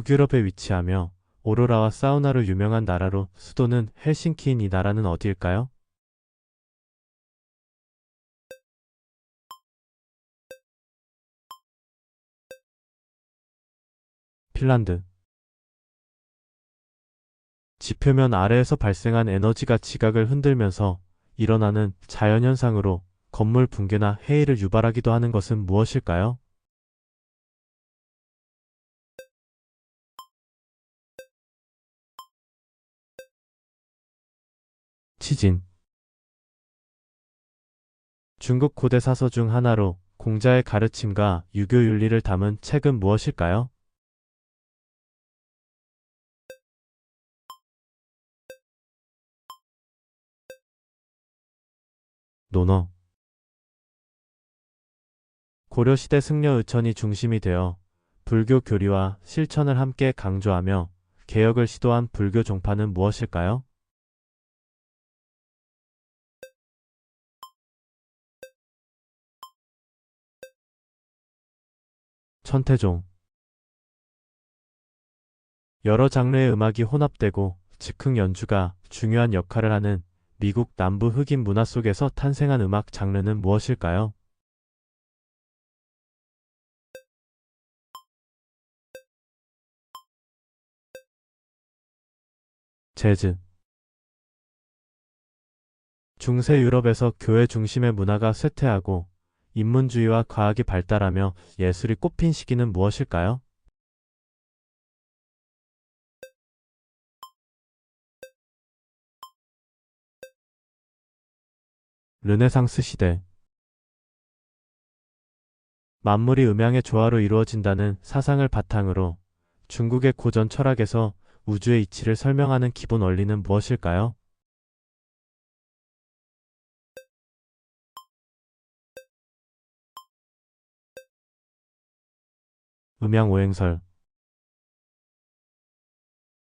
북유럽에 위치하며 오로라와 사우나로 유명한 나라로 수도는 헬싱키인 이 나라는 어디일까요? 핀란드. 지표면 아래에서 발생한 에너지가 지각을 흔들면서 일어나는 자연현상으로 건물 붕괴나 해일을 유발하기도 하는 것은 무엇일까요? 치진. 중국 고대 사서 중 하나로 공자의 가르침과 유교 윤리를 담은 책은 무엇일까요? 논어. 고려시대 승려 의천이 중심이 되어 불교 교리와 실천을 함께 강조하며 개혁을 시도한 불교 종파는 무엇일까요? 천태종 여러 장르의 음악이 혼합되고 즉흥 연주가 중요한 역할을 하는 미국 남부 흑인 문화 속에서 탄생한 음악 장르는 무엇일까요? 재즈 중세 유럽에서 교회 중심의 문화가 쇠퇴하고 인문주의와 과학이 발달하며 예술이 꽃핀 시기는 무엇일까요? 르네상스 시대 만물이 음양의 조화로 이루어진다는 사상을 바탕으로 중국의 고전 철학에서 우주의 이치를 설명하는 기본 원리는 무엇일까요? 음양오행설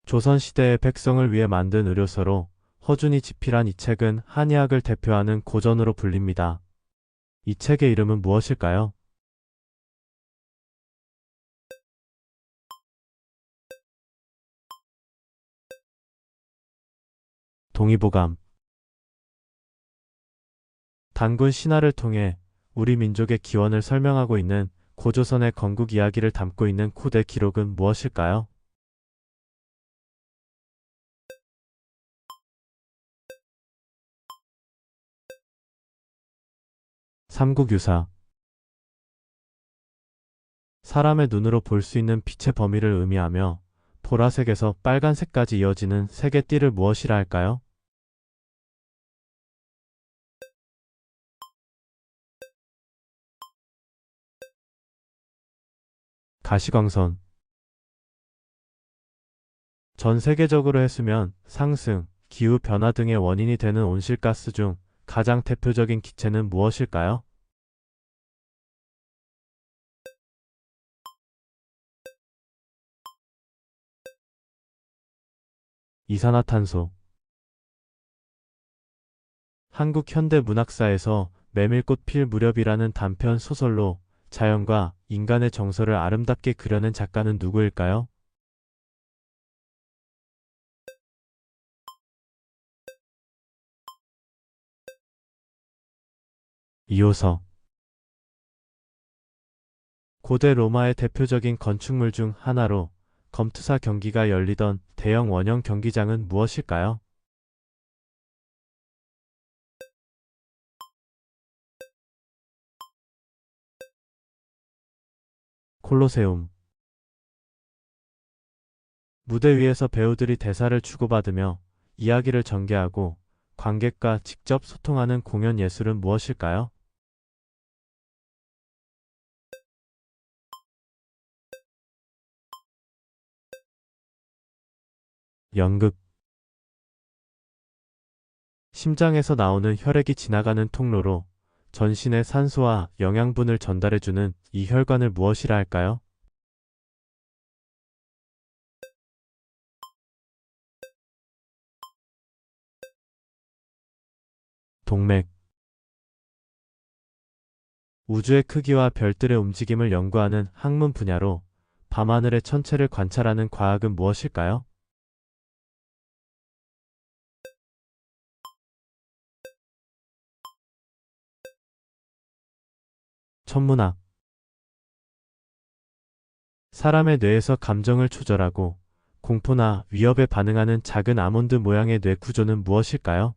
조선시대의 백성을 위해 만든 의료서로 허준이 집필한 이 책은 한의학을 대표하는 고전으로 불립니다. 이 책의 이름은 무엇일까요? 동의보감 단군 신화를 통해 우리 민족의 기원을 설명하고 있는 고조선의 건국 이야기를 담고 있는 고대 기록은 무엇일까요? 삼국유사 사람의 눈으로 볼 수 있는 빛의 범위를 의미하며 보라색에서 빨간색까지 이어지는 색의 띠를 무엇이라 할까요? 가시광선 전 세계적으로 해수면 상승, 기후 변화 등의 원인이 되는 온실가스 중 가장 대표적인 기체는 무엇일까요? 이산화탄소 한국 현대 문학사에서 메밀꽃 필 무렵이라는 단편 소설로 자연과 인간의 정서를 아름답게 그려낸 작가는 누구일까요? 이호서 고대 로마의 대표적인 건축물 중 하나로 검투사 경기가 열리던 대형 원형 경기장은 무엇일까요? 콜로세움 무대 위에서 배우들이 대사를 주고받으며 이야기를 전개하고 관객과 직접 소통하는 공연 예술은 무엇일까요? 연극 심장에서 나오는 혈액이 지나가는 통로로 전신의 산소와 영양분을 전달해주는 이 혈관을 무엇이라 할까요? 동맥 우주의 크기와 별들의 움직임을 연구하는 학문 분야로 밤하늘의 천체를 관찰하는 과학은 무엇일까요? 천문학 사람의 뇌에서 감정을 조절하고 공포나 위협에 반응하는 작은 아몬드 모양의 뇌 구조는 무엇일까요?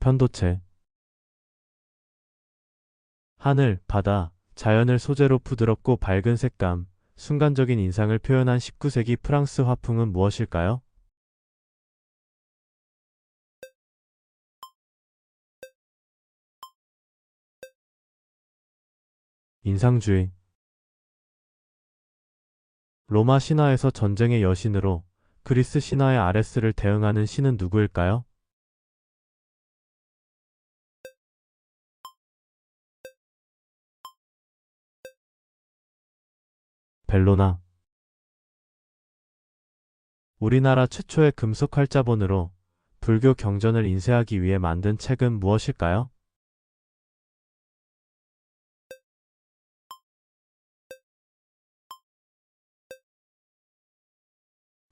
편도체 하늘, 바다, 자연을 소재로 부드럽고 밝은 색감, 순간적인 인상을 표현한 19세기 프랑스 화풍은 무엇일까요? 인상주의 로마 신화에서 전쟁의 여신으로 그리스 신화의 아레스를 대응하는 신은 누구일까요? 벨로나 우리나라 최초의 금속 활자본으로 불교 경전을 인쇄하기 위해 만든 책은 무엇일까요?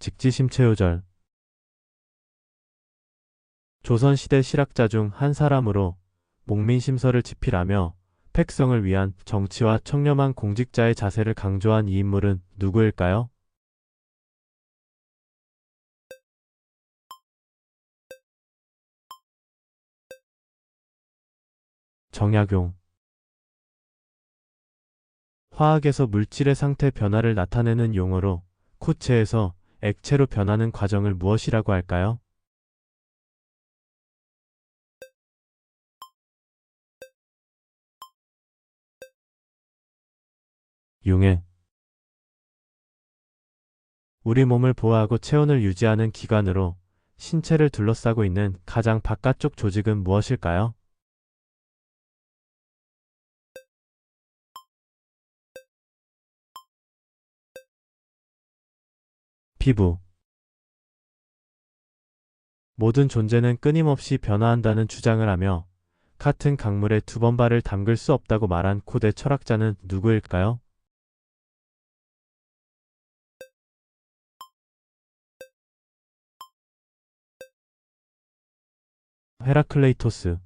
직지심체요절 조선시대 실학자 중 한 사람으로 목민심서를 집필하며 백성을 위한 정치와 청렴한 공직자의 자세를 강조한 이 인물은 누구일까요? 정약용 화학에서 물질의 상태 변화를 나타내는 용어로 코체에서 액체로 변하는 과정을 무엇이라고 할까요? 융해 우리 몸을 보호하고 체온을 유지하는 기관으로 신체를 둘러싸고 있는 가장 바깥쪽 조직은 무엇일까요? 피부 모든 존재는 끊임없이 변화한다는 주장을 하며 같은 강물에 두 번 발을 담글 수 없다고 말한 고대 철학자는 누구일까요? 헤라클레이토스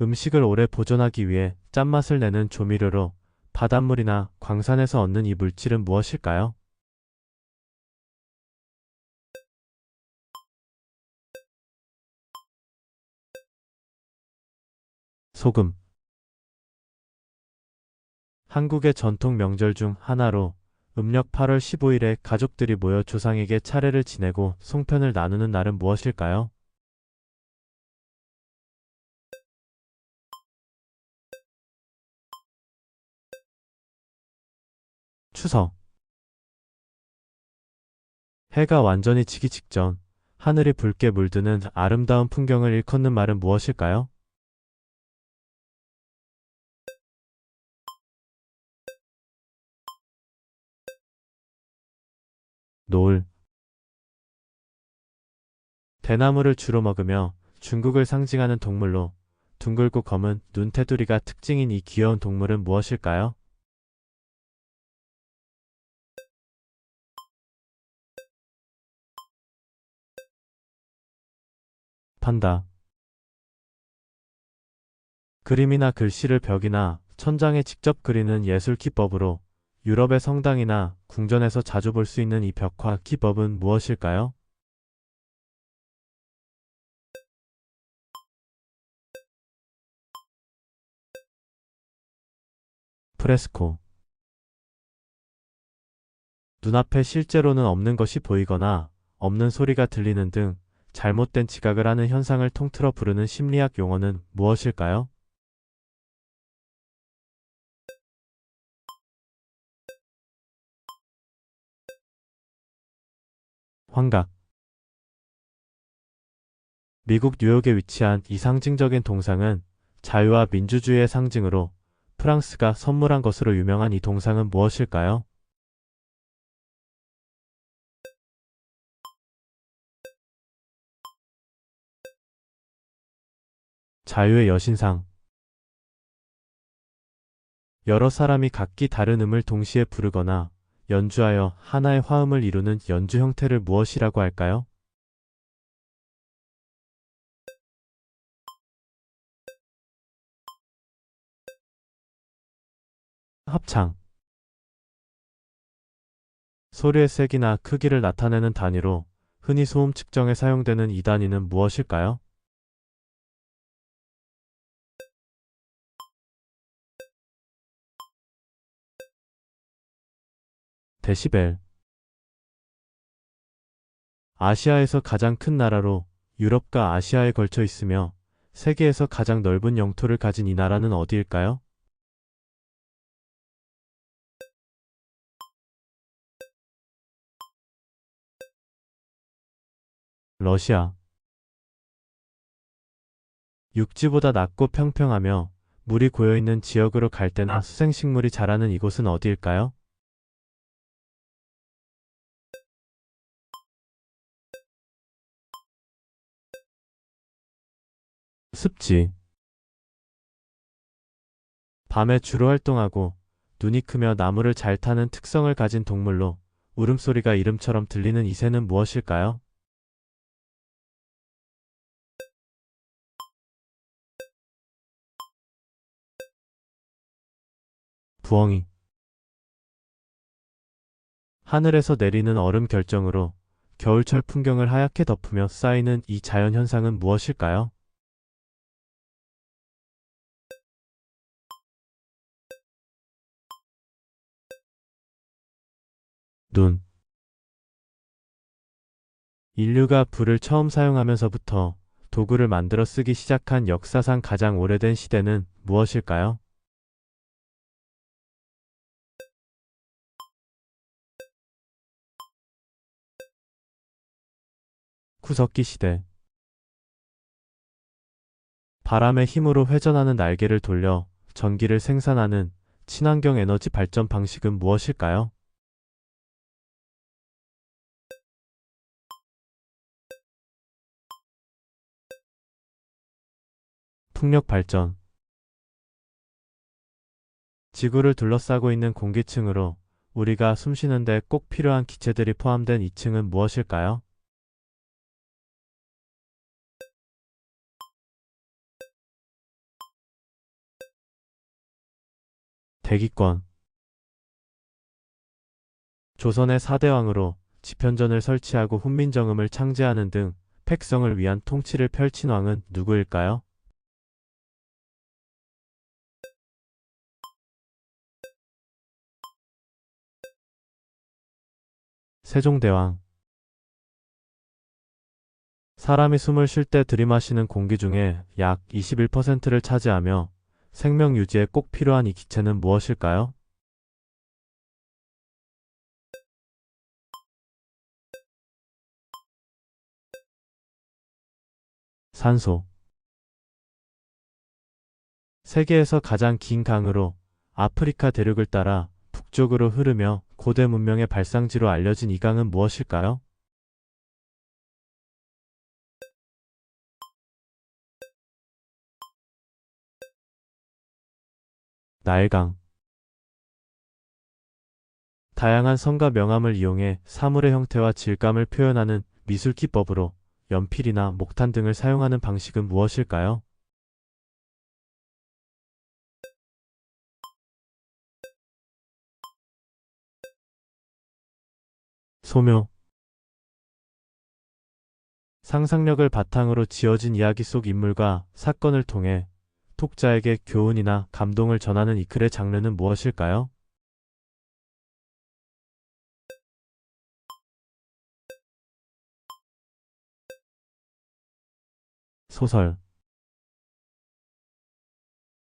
음식을 오래 보존하기 위해 짠맛을 내는 조미료로 바닷물이나 광산에서 얻는 이 물질은 무엇일까요? 소금 한국의 전통 명절 중 하나로 음력 8월 15일에 가족들이 모여 조상에게 차례를 지내고 송편을 나누는 날은 무엇일까요? 추석 해가 완전히 지기 직전 하늘이 붉게 물드는 아름다운 풍경을 일컫는 말은 무엇일까요? 노을 대나무를 주로 먹으며 중국을 상징하는 동물로 둥글고 검은 눈테두리가 특징인 이 귀여운 동물은 무엇일까요? 판다. 그림이나 글씨를 벽이나 천장에 직접 그리는 예술 기법으로 유럽의 성당이나 궁전에서 자주 볼 수 있는 이 벽화 기법은 무엇일까요? 프레스코 눈앞에 실제로는 없는 것이 보이거나 없는 소리가 들리는 등 잘못된 지각을 하는 현상을 통틀어 부르는 심리학 용어는 무엇일까요? 환각 미국 뉴욕에 위치한 이 상징적인 동상은 자유와 민주주의의 상징으로 프랑스가 선물한 것으로 유명한 이 동상은 무엇일까요? 자유의 여신상. 여러 사람이 각기 다른 음을 동시에 부르거나 연주하여 하나의 화음을 이루는 연주 형태를 무엇이라고 할까요? 합창. 소리의 색이나 크기를 나타내는 단위로 흔히 소음 측정에 사용되는 이 단위는 무엇일까요? 데시벨. 아시아에서 가장 큰 나라로 유럽과 아시아에 걸쳐 있으며 세계에서 가장 넓은 영토를 가진 이 나라는 어디일까요? 러시아. 육지보다 낮고 평평하며 물이 고여있는 지역으로 갈 때나 수생식물이 자라는 이곳은 어디일까요? 습지. 밤에 주로 활동하고 눈이 크며 나무를 잘 타는 특성을 가진 동물로 울음소리가 이름처럼 들리는 이 새는 무엇일까요? 부엉이. 하늘에서 내리는 얼음 결정으로 겨울철 풍경을 하얗게 덮으며 쌓이는 이 자연 현상은 무엇일까요? 눈. 인류가 불을 처음 사용하면서부터 도구를 만들어 쓰기 시작한 역사상 가장 오래된 시대는 무엇일까요? 구석기 시대. 바람의 힘으로 회전하는 날개를 돌려 전기를 생산하는 친환경 에너지 발전 방식은 무엇일까요? 풍력 발전. 지구를 둘러싸고 있는 공기층으로 우리가 숨쉬는 데 꼭 필요한 기체들이 포함된 이 층은 무엇일까요? 대기권. 조선의 4대 왕으로 지편전을 설치하고 훈민정음을 창제하는 등 팩성을 위한 통치를 펼친 왕은 누구일까요? 세종대왕 사람이 숨을 쉴 때 들이마시는 공기 중에 약 21%를 차지하며 생명 유지에 꼭 필요한 이 기체는 무엇일까요? 산소 세계에서 가장 긴 강으로 아프리카 대륙을 따라 북쪽으로 흐르며 고대 문명의 발상지로 알려진 이 강은 무엇일까요? 나일강 다양한 성과 명암을 이용해 사물의 형태와 질감을 표현하는 미술 기법으로 연필이나 목탄 등을 사용하는 방식은 무엇일까요? 소묘 상상력을 바탕으로 지어진 이야기 속 인물과 사건을 통해 독자에게 교훈이나 감동을 전하는 이 글의 장르는 무엇일까요? 소설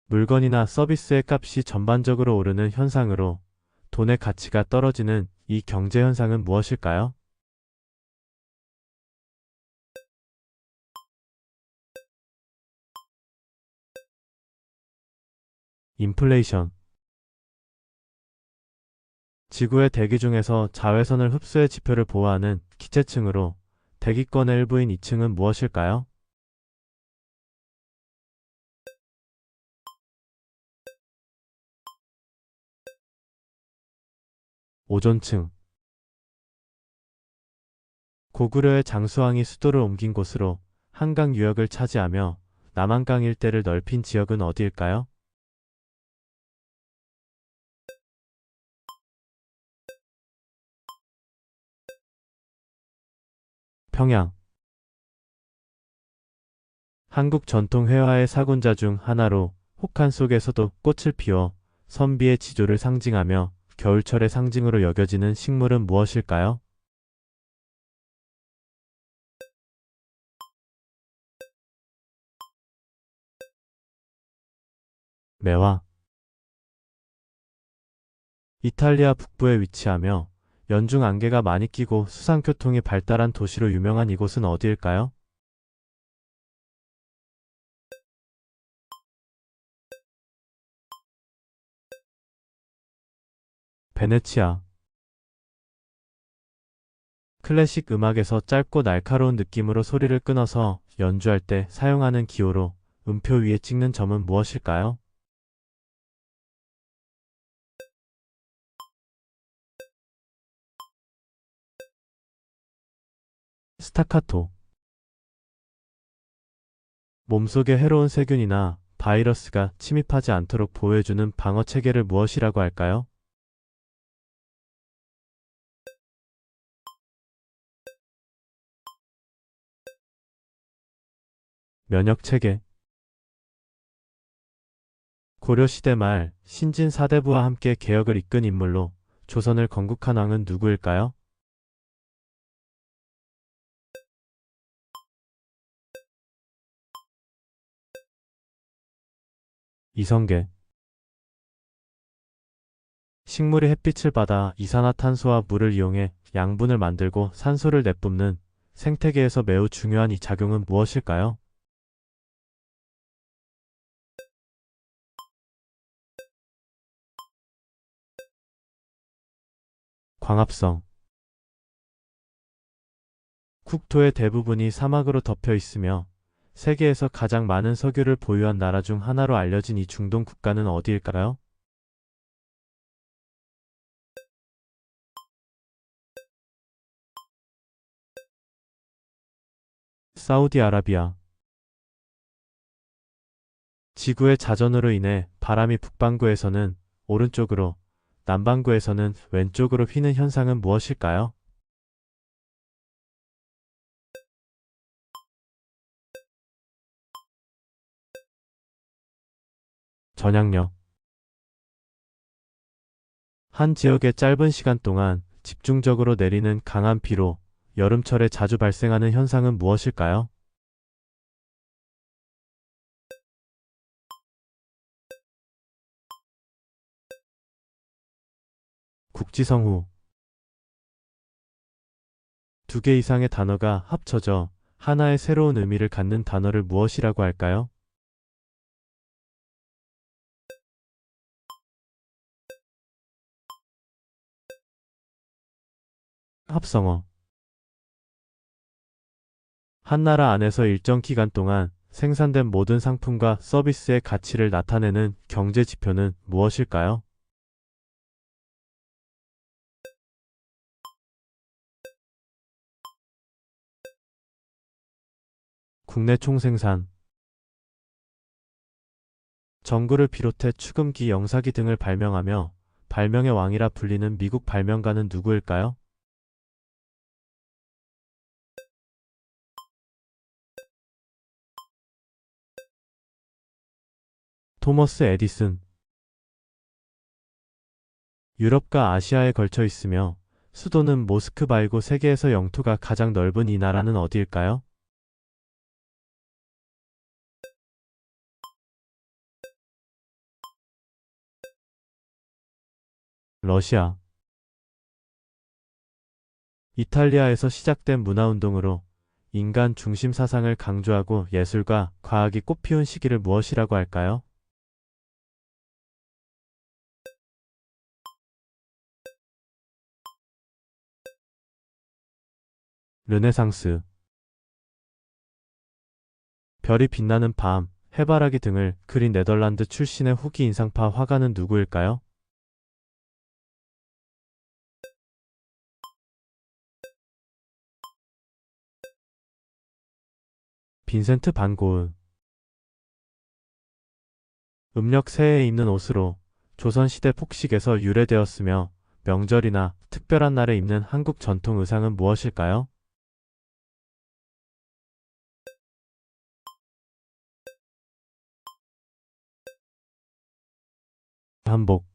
물건이나 서비스의 값이 전반적으로 오르는 현상으로 돈의 가치가 떨어지는 이 경제 현상은 무엇일까요? 인플레이션 지구의 대기 중에서 자외선을 흡수해 지표를 보호하는 기체층으로 대기권의 일부인 2층은 무엇일까요? 오존층 고구려의 장수왕이 수도를 옮긴 곳으로 한강 유역을 차지하며 남한강 일대를 넓힌 지역은 어디일까요? 평양 한국 전통 회화의 사군자 중 하나로 혹한 속에서도 꽃을 피워 선비의 지조를 상징하며 겨울철의 상징으로 여겨지는 식물은 무엇일까요? 매화 이탈리아 북부에 위치하며 연중 안개가 많이 끼고 수상교통이 발달한 도시로 유명한 이곳은 어디일까요? 베네치아 클래식 음악에서 짧고 날카로운 느낌으로 소리를 끊어서 연주할 때 사용하는 기호로 음표 위에 찍는 점은 무엇일까요? 스타카토 몸속에 해로운 세균이나 바이러스가 침입하지 않도록 보호해주는 방어 체계를 무엇이라고 할까요? 면역 체계 고려 시대 말 신진 사대부와 함께 개혁을 이끈 인물로 조선을 건국한 왕은 누구일까요? 이성계 식물이 햇빛을 받아 이산화탄소와 물을 이용해 양분을 만들고 산소를 내뿜는 생태계에서 매우 중요한 이 작용은 무엇일까요? 광합성 국토의 대부분이 사막으로 덮여 있으며 세계에서 가장 많은 석유를 보유한 나라 중 하나로 알려진 이 중동 국가는 어디일까요? 사우디아라비아 지구의 자전으로 인해 바람이 북반구에서는 오른쪽으로, 남반구에서는 왼쪽으로 휘는 현상은 무엇일까요? 전향력 한 지역의 짧은 시간 동안 집중적으로 내리는 강한 비로 여름철에 자주 발생하는 현상은 무엇일까요? 국지성후 두개 이상의 단어가 합쳐져 하나의 새로운 의미를 갖는 단어를 무엇이라고 할까요? 합성어 한 나라 안에서 일정 기간 동안 생산된 모든 상품과 서비스의 가치를 나타내는 경제 지표는 무엇일까요? 국내 총생산 전구를 비롯해 축음기, 영사기 등을 발명하며 발명의 왕이라 불리는 미국 발명가는 누구일까요? 토머스 에디슨 유럽과 아시아에 걸쳐 있으며 수도는 모스크바이고 세계에서 영토가 가장 넓은 이 나라는 어디일까요? 러시아 이탈리아에서 시작된 문화운동으로 인간 중심 사상을 강조하고 예술과 과학이 꽃피운 시기를 무엇이라고 할까요? 르네상스 별이 빛나는 밤, 해바라기 등을 그린 네덜란드 출신의 후기 인상파 화가는 누구일까요? 빈센트 반 고은 음력 새해에 입는 옷으로 조선시대 폭식에서 유래되었으며 명절이나 특별한 날에 입는 한국 전통 의상은 무엇일까요? 한복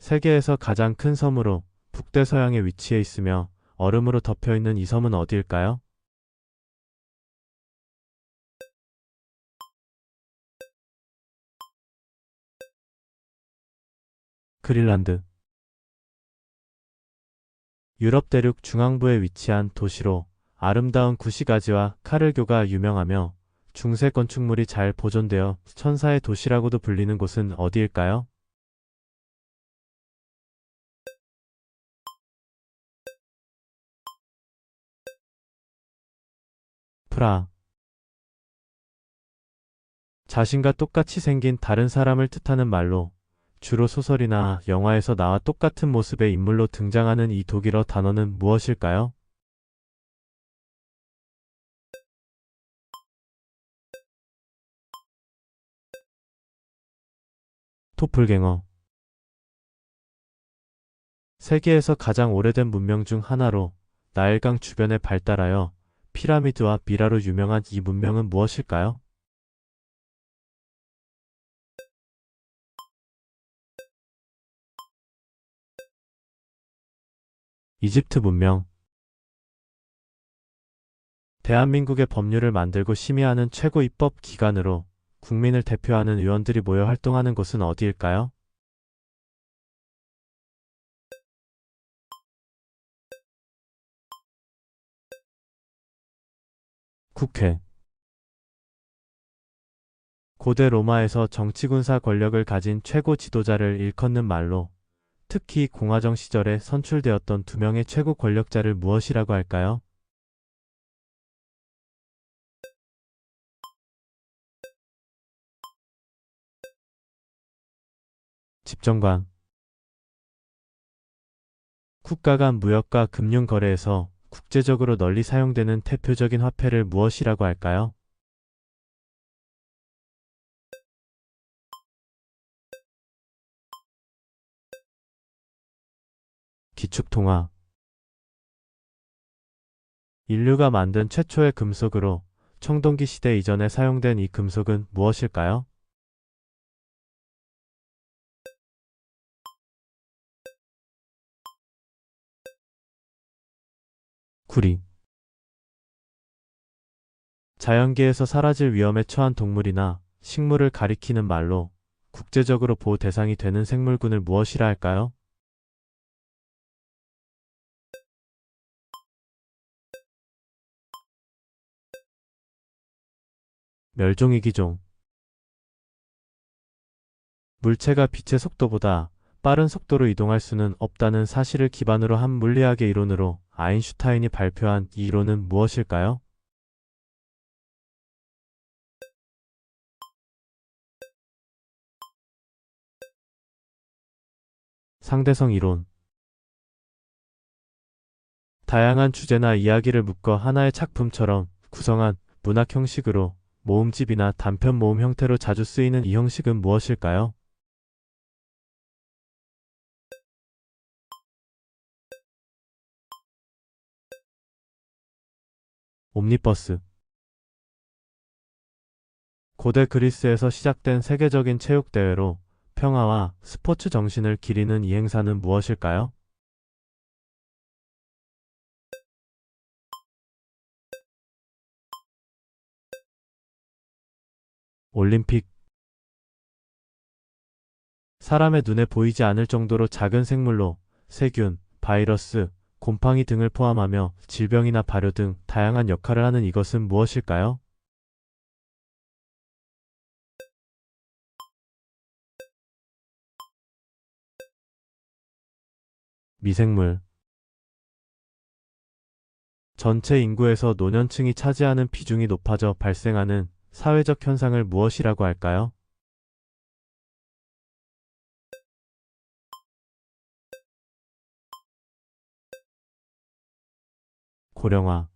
세계에서 가장 큰 섬으로 북대서양에 위치해 있으며 얼음으로 덮여 있는 이 섬은 어디일까요? 그린란드 유럽 대륙 중앙부에 위치한 도시로 아름다운 구시가지와 카를교가 유명하며 중세 건축물이 잘 보존되어 천사의 도시라고도 불리는 곳은 어디일까요? 프라 자신과 똑같이 생긴 다른 사람을 뜻하는 말로 주로 소설이나 영화에서 나와 똑같은 모습의 인물로 등장하는 이 독일어 단어는 무엇일까요? 토플갱어 세계에서 가장 오래된 문명 중 하나로 나일강 주변에 발달하여 피라미드와 미라로 유명한 이 문명은 무엇일까요? 이집트 문명 대한민국의 법률을 만들고 심의하는 최고 입법 기관으로 국민을 대표하는 의원들이 모여 활동하는 곳은 어디일까요? 국회 고대 로마에서 정치군사 권력을 가진 최고 지도자를 일컫는 말로 특히 공화정 시절에 선출되었던 두 명의 최고 권력자를 무엇이라고 할까요? 집정관 국가 간 무역과 금융 거래에서 국제적으로 널리 사용되는 대표적인 화폐를 무엇이라고 할까요? 기축통화 인류가 만든 최초의 금속으로 청동기 시대 이전에 사용된 이 금속은 무엇일까요? 구리 자연계에서 사라질 위험에 처한 동물이나 식물을 가리키는 말로 국제적으로 보호 대상이 되는 생물군을 무엇이라 할까요? 멸종위기종 물체가 빛의 속도보다 빠른 속도로 이동할 수는 없다는 사실을 기반으로 한 물리학의 이론으로 아인슈타인이 발표한 이 이론은 무엇일까요? 상대성 이론 다양한 주제나 이야기를 묶어 하나의 작품처럼 구성한 문학 형식으로 모음집이나 단편 모음 형태로 자주 쓰이는 이 형식은 무엇일까요? 옴니버스 고대 그리스에서 시작된 세계적인 체육대회로 평화와 스포츠 정신을 기리는 이 행사는 무엇일까요? 올림픽 사람의 눈에 보이지 않을 정도로 작은 생물로 세균, 바이러스, 곰팡이 등을 포함하며 질병이나 발효 등 다양한 역할을 하는 이것은 무엇일까요? 미생물 전체 인구에서 노년층이 차지하는 비중이 높아져 발생하는 사회적 현상을 무엇이라고 할까요? 고령화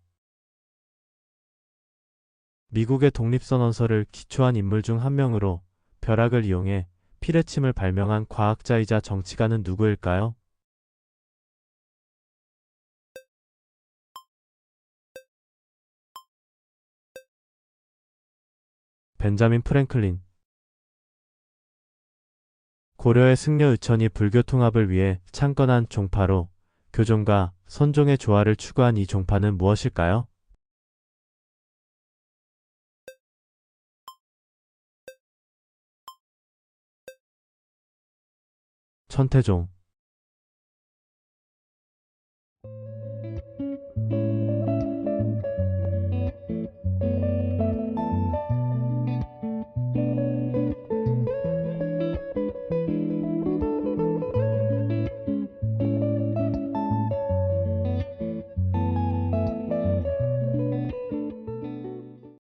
미국의 독립선언서를 기초한 인물 중 한 명으로 벼락을 이용해 피레침을 발명한 과학자이자 정치가는 누구일까요? 벤자민 프랭클린 고려의 승려 의천이 불교 통합을 위해 창건한 종파로 교종과 선종의 조화를 추구한 이 종파는 무엇일까요? 천태종